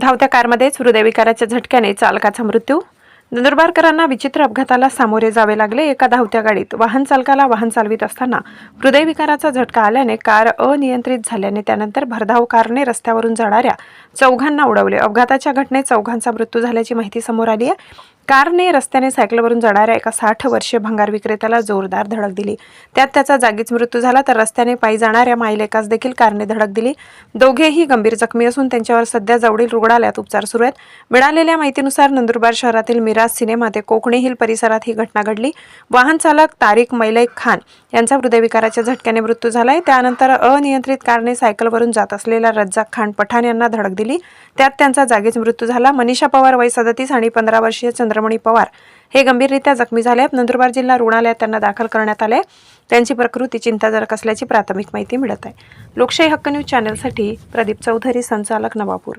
धावत्या कारमध्येच हृदयविकाराच्या झटक्याने चालकाचा मृत्यू. नंदुरबारकरांना विचित्र अपघाताला सामोरे जावे लागले एका धावत्या गाडीत. वाहन चालकाला वाहन चालवित असताना हृदयविकाराचा झटका आल्याने कार अनियंत्रित झाल्याने त्यानंतर भरधाव कारने रस्त्यावरून जाणाऱ्या चौघांना उडवले. अपघाताच्या घटनेत चौघांचा मृत्यू झाल्याची माहिती समोर आली आहे. कारने रस्त्याने सायकलवरून जाणाऱ्या एका साठ वर्षीय भंगार विक्रेत्याला जोरदार धडक दिली. त्यात त्याचा जागीच मृत्यू झाला तर रस्त्याने पायी जाणाऱ्या मायलेकास देखील कारने धडक दिली. दोघेही गंभीर जखमी असून त्यांच्यावर सध्या जवळील रुग्णालयात उपचार सुरू आहेत. मिळालेल्या माहितीनुसार नंदुरबार शहरातील मिराज सिनेमा ते कोकणी हिल परिसरात ही घटना घडली. वाहन चालक तारिक मैलैक खान यांचा हृदयविकाराच्या झटक्याने मृत्यू झालाय. त्यानंतर अनियंत्रित कारने सायकलवरून जात असलेल्या रज्जाक खान पठाण यांना धडक दिली. त्यात त्यांचा जागीच मृत्यू झाला. मनीषा पवार वय सदतीस आणि पंधरा वर्षीय चंद्र चंद्रमणी पवार हे गंभीररित्या जखमी झाले आहेत. नंदुरबार जिल्हा रुग्णालयात त्यांना दाखल करण्यात आले त्यांची प्रकृती चिंताजनक असल्याची प्राथमिक माहिती मिळत आहे. लोकशाही हक्क न्यूज चॅनलसाठी प्रदीप चौधरी संचालक नवापूर.